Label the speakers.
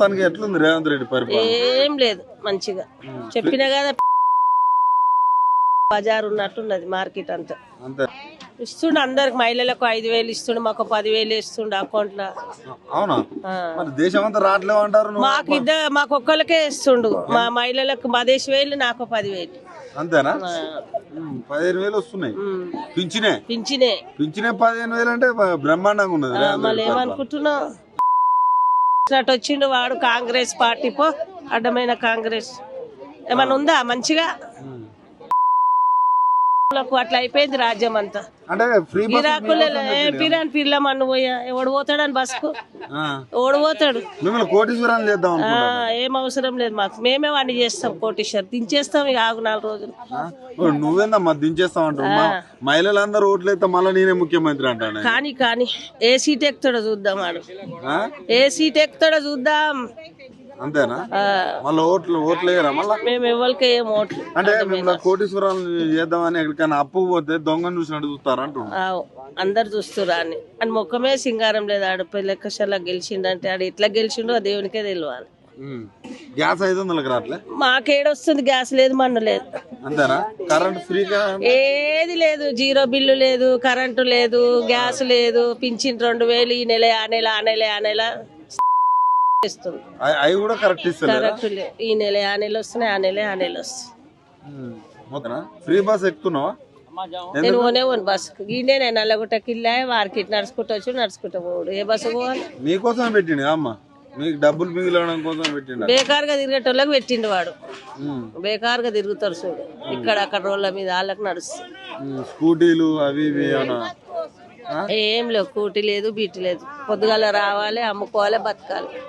Speaker 1: మొత్తానికి ఎట్లుంది రేవంత్ రెడ్డి పరిపాలన?
Speaker 2: ఏం లేదు మంచిగా. చెప్పినా కదా బజార్ ఉన్నట్టున్నది మార్కెట్ అంతా.
Speaker 1: అంతే.
Speaker 2: ఇస్తుండు అందరికి మహిళలకు ఐదు వేలు ఇస్తుండు మాకు పదివేలు ఇస్తుండు అకౌంట్లో.
Speaker 1: అవునా?
Speaker 2: ఆ.
Speaker 1: మరి దేశం అంతా రావట్లేవు అంటారు నువ్వు?
Speaker 2: మాకు ఇద్దరు మాకు ఒక్కరికే ఇస్తుండు. మా మహిళలకు పదేసి వేలు నాకు పదివేలు
Speaker 1: అంతేనా?
Speaker 2: ఆ,
Speaker 1: ఉమ్, పదిహేను వేలు వస్తున్నాయి.
Speaker 2: ఉమ్.
Speaker 1: పింఛనే?
Speaker 2: పింఛనే.
Speaker 1: పింఛనే పదిహేను వేలు అంటే బ- బ్రహ్మాండంగా ఉన్నది రేవంత్
Speaker 2: మళ్ళీ
Speaker 1: రెడ్డి పరిపాలన.
Speaker 2: ఏమనుకుంటున్నావు? అట్లాంటి వచ్చిండు వాడు కాంగ్రెస్ పార్టీ పో అడ్డమైన కాంగ్రెస్. ఏమన్నా ఉందా మంచిగా? అట్లా అయిపోయింది రాజ్యం అంతా. పిరాని పిల్లమన్ను పోయా ఎవడు పోతాడని బస్కు? ఎవడు పోతాడు? ఏం అవసరం లేదు మాకు. మేమే వాడిని చేస్తాం కోటీశ్వర్. దించేస్తాం ఇక ఆగు నాలుగు రోజులు.
Speaker 1: నువ్వేందమ్మా దించేస్తావు అంటున్నా మహిళలందరూ ఓట్లు అయితే మళ్ళీ నేనే ముఖ్యమంత్రి అంటాను
Speaker 2: కానీ కానీ ఏ సీట్ ఎక్కుతాడో చూద్దాం వాడు
Speaker 1: ఆ?
Speaker 2: ఏ సీట్ ఎక్కుతాడో చూద్దాం.
Speaker 1: అంతేనా? మళ్ళీ ఓట్లు ఓట్లు వేయరా మళ్ళా?
Speaker 2: మేము ఎవరికి ఏం ఓట్లు?
Speaker 1: అంటే మిమ్మల్ని కోటీశ్వరాలు చేద్దామని ఎక్కడికైనా అప్పు పోతే దొంగను చూసినట్టు చూస్తారా
Speaker 2: ఆవ్, అందరు చూస్తురా అని. అని ముఖమే సింగారం లేదు. ఆడు లెక్కశాల గెలిచిండంటే ఆడు ఎట్లా గెలిచిండో ఆ దేవునికే తెలియాలి
Speaker 1: ఉమ్. గ్యాస్ ఐదు వందలకు రావట్లే?
Speaker 2: మాకేడొస్తుంది గ్యాస్ లేదు మన్ను లేదు.
Speaker 1: అంతేనా? కరెంట్ ఫ్రీగా?
Speaker 2: ఏది లేదు. జీరో బిల్లు లేదు కరెంటు లేదు గ్యాస్ లేదు. పింఛన్ రెండు వేలు ఈ నెల ఆ నెల ఆ నెల ఆ నెల.
Speaker 1: అవి కూడా కరెక్ట్
Speaker 2: ఈ నెల ఆ నెల వస్తున్నాయి ఆ నెల ఆ నెల వస్తుంది.
Speaker 1: ఫ్రీ బస్ ఎక్కుతున్నావా?
Speaker 2: నేను ఓనే ఓన్ బస్సు ఈయనే నేను నల్లగుట్టకి వెళ్ళా వారికి నడుచుకుంటూ వచ్చి నడుచుకుంటూ పోడు. ఏ బస్సు పోవాలి?
Speaker 1: మీకోసం పెట్టిండు అమ్మ? మీకు డబ్బులు మిగిలడం కోసం పెట్టిండు
Speaker 2: బేకారుగా తిరిగేటోళ్ళకి పెట్టిండు వాడు. బేకారుగా తిరుగుతారు చూడు. ఇక్కడ అక్కడ రోడ్ల మీద వాళ్ళకి నడుస్తుంది.
Speaker 1: స్కూటీలు అవి ఇవి?
Speaker 2: ఏం లేవు కూటి లేదు బీటి లేదు. పొద్దుగాల రావాలి అమ్ముకోవాలి బతకాలి.